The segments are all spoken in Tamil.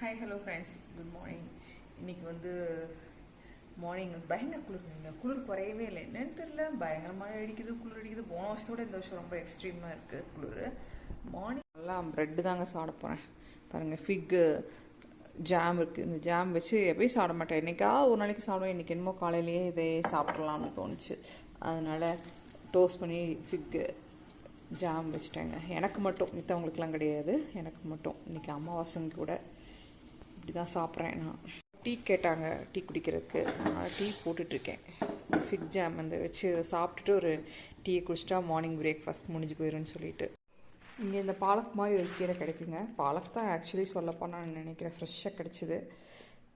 Hi hello friends good morning இன்னைக்கு வந்து மார்னிங் பயங்கர குளிர் குளிர் குறையவே இல்லை. என்னன்னு தெரில பயங்கரமாக அடிக்குது குளிர் அடிக்குது. போன வருஷத்தோட இந்த வருஷம் ரொம்ப எக்ஸ்ட்ரீமாக இருக்குது குளிர். மார்னிங் நல்லா ப்ரெட்டு தாங்க சாப்பிட போகிறேன் பாருங்கள் ஃபிக்கு ஜாம் இருக்குது இந்த ஜாம் வச்சு எப்பயும் சாப்பிட மாட்டேன். என்றைக்கா ஒரு நாளைக்கு சாப்பிடுவேன். இன்றைக்கி என்னமோ காலையிலேயே இதே சாப்பிட்றலாம்னு தோணுச்சு. அதனால் டோஸ்ட் பண்ணி ஃபிக்கு ஜாம் வச்சுட்டேங்க. எனக்கு மட்டும். மித்தவங்களுக்குலாம் கிடையாது. எனக்கு மட்டும். இன்றைக்கி அமாவாசைங்க கூட. இப்படி தான் சாப்பிட்றேன் நான். டீ கேட்டாங்க டீ குடிக்கிறதுக்கு. அதனால் டீ போட்டுட்ருக்கேன். ஃபிக் ஜாம் வந்து வச்சு சாப்பிட்டுட்டு ஒரு டீயை குடிச்சிட்டா மார்னிங் பிரேக்ஃபாஸ்ட் முடிஞ்சு போயிடும்னு சொல்லிட்டு. இங்கே இந்த பாலக் மாதிரி ஒரு கீரை கிடைக்குங்க. பாலக் தான் ஆக்சுவலி சொல்லப்போனால் நான் நினைக்கிறேன் ஃப்ரெஷ்ஷாக கிடச்சிது.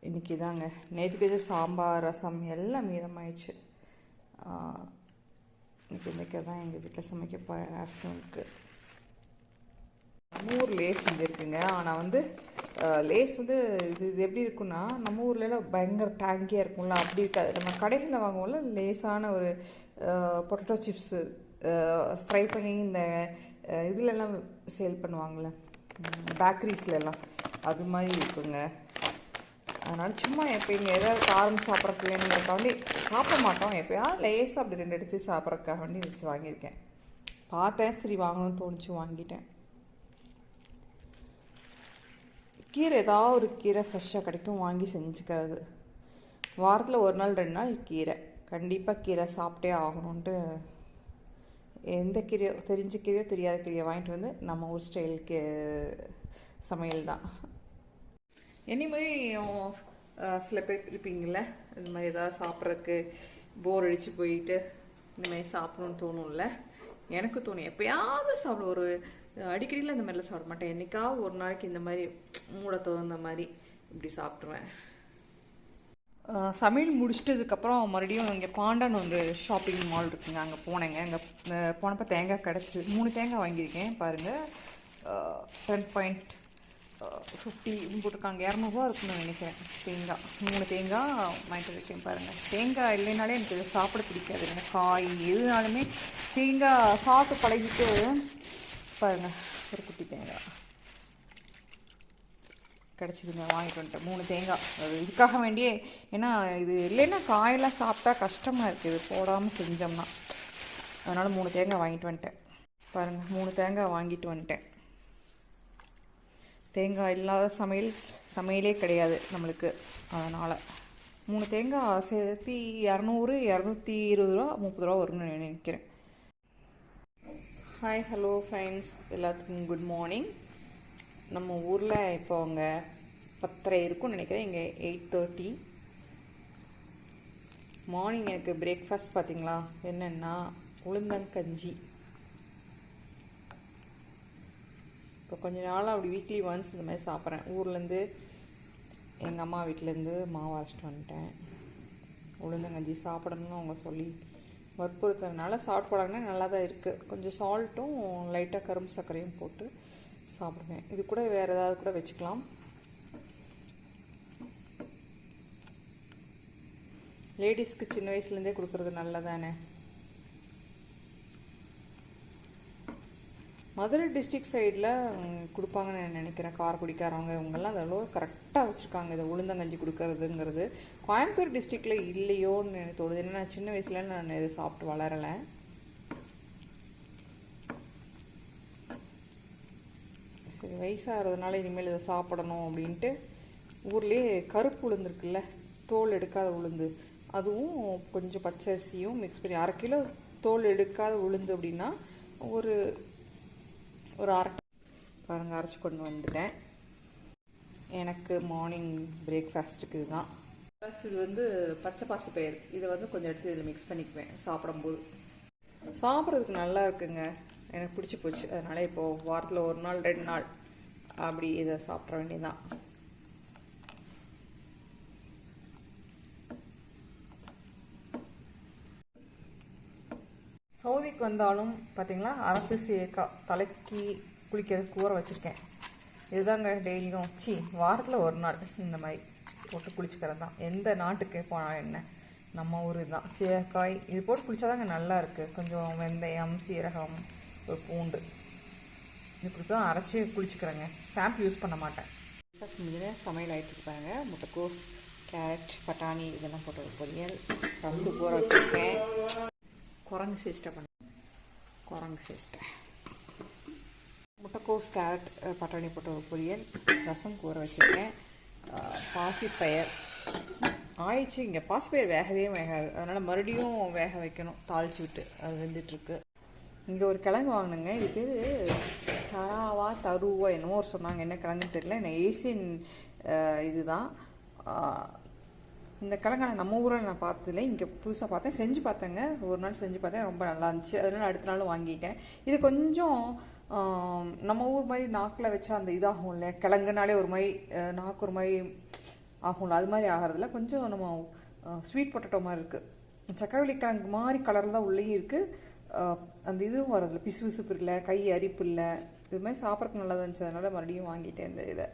இன்றைக்கி தாங்க நேற்றுக்கு இது சாம்பார் ரசம் எல்லாம் மீதமாயிடுச்சு. இன்னைக்கு இன்றைக்கி தான் எங்கள் வீட்டில் சமைக்க போகிறேன் ஆஃப்டர்நூனுக்கு நம்ம லேஸ் செஞ்சுருக்குங்க. ஆனால் வந்து லேஸ் வந்து இது இது எப்படி இருக்குன்னா நம்ம ஊர்லலாம் பயங்கர டேங்கியாக இருக்கும்ல அப்படி இருக்காது. நம்ம கடைகளில் வாங்குவோம்ல லேஸான ஒரு பொட்டேட்டோ சிப்ஸு ஃப்ரை பண்ணி இந்த இதுலெல்லாம் சேல் பண்ணுவாங்கள்ல பேக்கரிஸ்லலாம் அது மாதிரி இருக்குங்க. அதனால் சும்மா எப்பயும் ஏதாவது காரம் சாப்பிட்றதுக்கு வேணுங்கிறக்காண்டி சாப்பிட மாட்டோம். எப்போயாவது லேஸாக அப்படி ரெண்டு எடுத்து சாப்பிட்றதுக்காக வேண்டி வச்சு வாங்கியிருக்கேன். பார்த்தேன் சரி வாங்கணும்னு தோணுச்சு வாங்கிட்டேன். கீரை ஏதாவது ஒரு கீரை ஃப்ரெஷ்ஷாக கிடைக்கும் வாங்கி செஞ்சுக்கிறது. வாரத்தில் ஒரு நாள் ரெண்டு நாள் கீரை. கண்டிப்பாக கீரை சாப்பிட்டே ஆகணுன்ட்டு எந்த கீரையோ தெரிஞ்ச கீரையோ தெரியாத கீரையோ வாங்கிட்டு வந்து நம்ம ஊர் ஸ்டைலுக்கு சமையல் தான். என்னை சில பேர் இருப்பீங்கள இந்த மாதிரி ஏதாவது சாப்பிட்றதுக்கு போர் அடித்து போயிட்டு இந்த மாதிரி சாப்பிடணும்னு தோணும்ல எனக்கு தோணும். எப்பயாவது சாப்பிட ஒரு அடிக்கடியில் இந்த மாதிரிலாம் சாப்பிட மாட்டேன். என்னைக்காவது ஒரு நாளைக்கு இந்த மாதிரி மூட தகுந்த மாதிரி இப்படி சாப்பிட்ருவேன் சமையல் முடிச்சிட்டதுக்கப்புறம் மறுபடியும் இங்கே பாண்டான் வந்து ஷாப்பிங் மால் இருக்குங்க. அங்கே போனேங்க. அங்கே போனப்போ தேங்காய் கிடச்சிது மூணு தேங்காய் வாங்கியிருக்கேன் பாருங்கள் டென் பாயிண்ட் ஃபிஃப்டி போட்டிருக்காங்க. இரநூறுவா இருக்குன்னு நினைக்கிறேன். தேங்காய் மூணு தேங்காய் வாங்கிட்டு இருக்கேன் பாருங்கள் தேங்காய் இல்லைனாலே எனக்கு சாப்பிட பிடிக்காது. எனக்கு காய் எதுனாலுமே தேங்காய் சாப்பிட்டு பழகிட்டு பாருங்கள் ஒரு குட்டி தேங்காய். கிடச்சிதுங்க வாங்கிட்டு வந்துட்டேன். மூணு தேங்காய். அது இதுக்காக வேண்டியே ஏன்னா இது இல்லைன்னா காயெல்லாம் சாப்பிட்டா கஷ்டமாக இருக்குது இது போடாமல் செஞ்சோம்னா. அதனால் மூணு தேங்காய் வாங்கிட்டு வந்துட்டேன். பாருங்கள் மூணு தேங்காய் வாங்கிட்டு வந்துட்டேன். தேங்காய் இல்லாத சமையல் சமையலே கிடையாது நம்மளுக்கு. அதனால் மூணு தேங்காய் சேர்த்தி இரநூறு இரநூத்தி இருபது ரூபா முப்பது ரூபா வரும்னு நான் நினைக்கிறேன். ஹாய் ஹலோ ஃப்ரெண்ட்ஸ் எல்லாத்துக்கும் குட் மார்னிங் நம்ம ஊரில் இப்போ அவங்க பத்தரை இருக்கும்னு நினைக்கிறேன். இங்கே எயிட் தேர்ட்டி மார்னிங் எனக்கு பிரேக்ஃபாஸ்ட் பார்த்தீங்களா என்னென்னா உளுந்தங்கஞ்சி இப்போ கொஞ்ச நாளாக அப்படி வீக்லி ஒன்ஸ் இந்த மாதிரி சாப்பிட்றேன். ஊர்லேருந்து எங்கள் அம்மா வீட்டிலேருந்து மாவு அரைச்சிட்டு வந்துட்டேன். உளுந்தங்கஞ்சி சாப்பிடணும்னு அவங்க சொல்லி வற்புறுத்துறதுனால சாப்பிட்டு போடாங்கன்னா நல்லா தான் இருக்குது கொஞ்சம் சால்ட்டும் லைட்டாக கரும்பு சர்க்கரையும் போட்டு சாப்பிடுவேன். இது கூட வேறு ஏதாவது கூட வச்சுக்கலாம். லேடிஸ்க்கு சின்ன வயசுலேருந்தே கொடுக்குறது நல்லதானே? மதுரை டிஸ்ட்ரிக்ட் சைடில் கொடுப்பாங்கன்னு நான் நினைக்கிறேன். காரக்குடிக்காரவங்க இவங்கெல்லாம் அதெல்லாம் கரெக்டாக வச்சுருக்காங்க. இதை உளுந்தங்கஞ்சி கொடுக்கறதுங்கிறது. கோயம்புத்தூர் டிஸ்ட்ரிக்டில் இல்லையோன்னு எனக்கு தோணுது. ஏன்னா நான் சின்ன வயசில் நான் இதை சாப்பிட்டு வளரலை. சரி வயசாகிறதுனால இனிமேல் இதை சாப்பிடணும் அப்படின்ட்டு ஊர்லேயே கருப்பு உளுந்து இருக்குல்ல தோல் எடுக்காத உளுந்து. அதுவும் கொஞ்சம் பச்சரிசியும் மிக்ஸ் பண்ணி அரை கிலோ தோல் எடுக்காத உளுந்து அப்படின்னா ஒரு ஒரு அரை பாருங்கள் அரைச்சி கொண்டு வந்துட்டேன். எனக்கு மார்னிங் பிரேக்ஃபாஸ்ட்டுக்கு இதுதான். ப்ளஸ் இது வந்து பச்சை பாசி பயிர் இதை வந்து கொஞ்சம் எடுத்து இதில் மிக்ஸ் பண்ணிக்குவேன் சாப்பிடும்போது. சாப்பிட்றதுக்கு நல்லா இருக்குங்க. எனக்கு பிடிச்சி போச்சு. அதனால் இப்போது வாரத்தில் ஒரு நாள் ரெண்டு நாள் அப்படி இதை சாப்பிட்ற வேண்டியதுதான். சவுதிக்கு வந்தாலும் பார்த்தீங்களா அரப்பு சீக்காய் தலைக்கு குளிக்கிறதுக்கு ஊற வச்சுருக்கேன். இதுதாங்க டெய்லியும். சி வாரத்தில் ஒரு நாள் இந்த மாதிரி போட்டு குளிச்சுக்கிறது தான் எந்த நாட்டுக்கு போனால் என்ன? நம்ம ஊர் தான் சீரக்காய் இது போட்டு குளித்தாதாங்க நல்லா இருக்குது கொஞ்சம் வெந்தயம் சீரகம் ஒரு பூண்டு. இப்படி தான் அரைச்சி குளிச்சுக்கிறேங்க. ஷாம்பு யூஸ் பண்ண மாட்டேன். ஃபஸ்ட் முடிஞ்ச சமையல் ஆகிட்டு இருப்பாங்க முட்டைக்கோஸ் கேரட் பட்டாணி இதெல்லாம் போட்டு பொரியல். ஃபஸ்ட்டு ஊற வச்சுருக்கேன். குரங்கு சிஸ்டம் பண்ண குரங்கு சேஷ்டை முட்டைக்கோஸ் கேரட் பட்டாணி போட்ட ஒரு பொரியல் ரசம் கூற வச்சுருக்கேன் பாசிப்பயர் ஆயிடுச்சு இங்கே பாசிப்பயர் வேகவே வேகாது அதனால் மறுபடியும் வேக வைக்கணும் தாளிச்சு விட்டு அது வெந்துட்டுருக்கு இங்கே ஒரு கிழங்கு வாங்கினேங்க இது பேர் தராவா தருவா என்னமோ ஒரு சொன்னாங்க என்ன கிழங்குன்னு தெரியல என்ன ஏசியன் இதுதான் இந்த கிழங்கு நான் நம்ம ஊரில் நான் பார்த்ததில்ல. இங்கே புதுசாக பார்த்தேன். செஞ்சு பார்த்தேங்க. ஒரு நாள் செஞ்சு பார்த்தேன். ரொம்ப நல்லா இருந்துச்சு. அதனால அடுத்த நாள் வாங்கிட்டேன். இது கொஞ்சம் நம்ம ஊர் மாதிரி நாக்கில் வச்சா அந்த இதாகும் இல்லையா கிழங்குனாலே ஒரு மாதிரி நாக்கு ஒரு மாதிரி ஆகும்ல. அது மாதிரி ஆகிறதுல கொஞ்சம் நம்ம ஸ்வீட் பொட்டேட்டோ மாதிரி இருக்குது சக்கரவள்ளி கிழங்கு மாதிரி கலரில் தான் உள்ளேயும் இருக்குது அந்த இதுவும் வரதில்ல. பிசு பிசுப்பு இல்லை கை அரிப்பு இல்லை. இது மாதிரி சாப்பிட்றதுக்கு நல்லா இருந்துச்சு. அதனால மறுபடியும் வாங்கிட்டேன் இந்த இதை.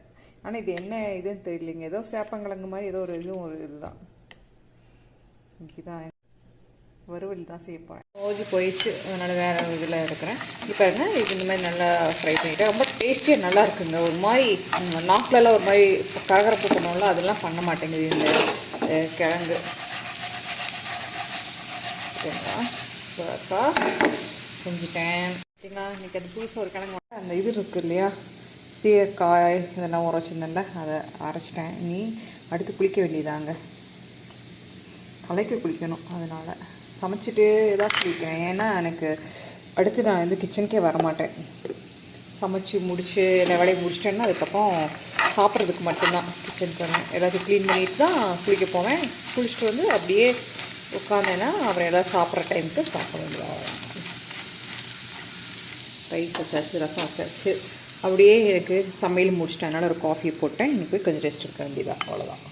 ஆனால் இது என்ன இதுன்னு தெரியலைங்க. ஏதோ சேப்பங்கிழங்கு மாதிரி ஏதோ ஒரு இதுவும் ஒரு இதுதான். இதுதான் வறுவல் தான் செய்ய போகிறேன் ஓஜி போயிடுச்சு. அதனால் வேறு இதில் இருக்கிறேன் இப்போ என்ன இது இந்த மாதிரி நல்லா ஃப்ரை பண்ணிவிட்டேன் ரொம்ப டேஸ்டியாக நல்லா இருக்குங்க. ஒரு மாதிரி நாக்குலலாம் ஒரு மாதிரி கரகரப்பு பண்ணுவோம்ல அதெல்லாம் பண்ண மாட்டேங்குது இந்த கிழங்கு. செஞ்சுட்டேன். சரிங்களா இன்னைக்கு அது புதுசாக ஒரு கிழங்கு. அந்த இது இருக்குது இல்லையா? சீரக்காய் இதெல்லாம் ஊற வச்சுருந்தேன்ல அதை அரைச்சிட்டேன். நீ அடுத்து குளிக்க வேண்டியதாங்க. தலைக்கு குளிக்கணும் அதனால். சமைச்சிட்டு தான் குளிக்கிறேன். ஏன்னா எனக்கு அடுத்து நான் வந்து கிச்சனுக்கே வரமாட்டேன். சமைச்சு முடிச்சு எல்லா வேலையும் முடிச்சிட்டேன்னா அதுக்கப்புறம் சாப்பிட்றதுக்கு மட்டும்தான் கிச்சனுக்கு வரேன். எல்லாத்தையும் க்ளீன் பண்ணிட்டு தான் குளிக்க போவேன். குளிச்சுட்டு வந்து அப்படியே உட்காந்தேன்னா அப்புறம் ஏதாவது சாப்பிட்ற டைமுக்கு சாப்பிட வேண்டியதாக ரைஸ் வச்சாச்சு ரசம் வச்சாச்சு. அப்படியே எனக்கு சமையல் முடிச்சிட்டேன் அதனால் ஒரு காஃபி போட்டேன். இன்னைக்கு போய் கொஞ்சம் ரெஸ்ட் எடுக்க வேண்டியதாக அவ்வளோதான்